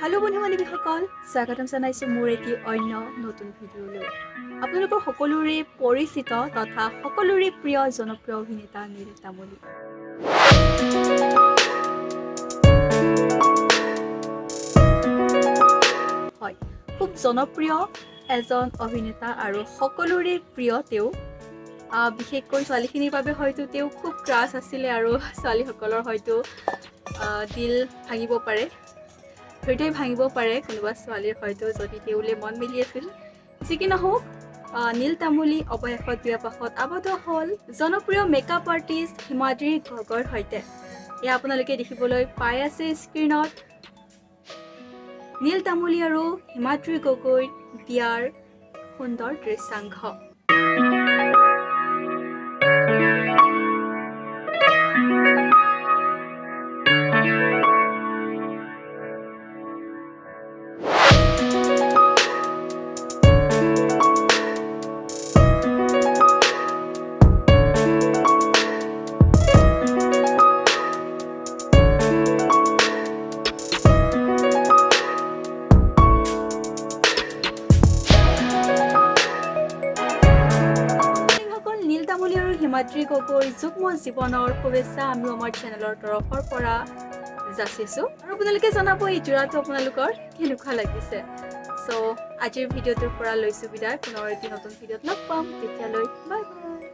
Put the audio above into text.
Hello বন্ধু বান্ধৱীসকল স্বাগতম জনাইছোঁ মোৰ এটি অন্য নতুন ভিডিঅ'লৈ আপোনালোকৰ সকলোৰে পৰিচিত তথা সকলোৰে প্ৰিয় জনপ্ৰিয় অভিনেতা নীল তামুলী হয় খুব জনপ্ৰিয় এজন অভিনেতা আৰু সকলোৰে প্ৰিয় তেওঁ বিশেষকৈ ছোৱালীখিনিৰ বাবে হয়তো তেওঁ খুব ক্ৰাছ আছিলে আৰু ছোৱালীসকলৰ হয়তো দিল ভাঙিব পাৰে হৃদয় ভাঙিব পাৰে। কোনোবা ছোৱালীৰ হয়তো যদি তেওঁলৈ মন মেলি আছিল। যি কি নহওক নীল তামুলী অৱশেষত বিয়াপাশত আবদ্ধ হ'ল জনপ্ৰিয় মেকআপ আৰ্টিষ্ট হিমাদ্ৰী গগৈৰ সৈতে। এয়া আপোনালোকে দেখিবলৈ পাই আছে স্ক্ৰীণত নীল তামুলী আৰু হিমাদ্ৰী গগৈৰ বিয়াৰ সুন্দৰ দৃশ্যাংশ। হিমাদ্ৰী গগৈৰ যুগ্ম জীৱনৰ শুভেচ্ছা আমি আমাৰ চেনেলৰ তৰফৰ পৰা যাচিছোঁ। আৰু আপোনালোকে জনাব এই যোৰাটো আপোনালোকৰ কেনেকুৱা লাগিছে। চ' আজিৰ ভিডিঅ'টোৰ পৰা লৈছোঁ বিদায়। পুনৰ এটি নতুন ভিডিঅ'ত লগ পাম। তেতিয়ালৈ বাই বাই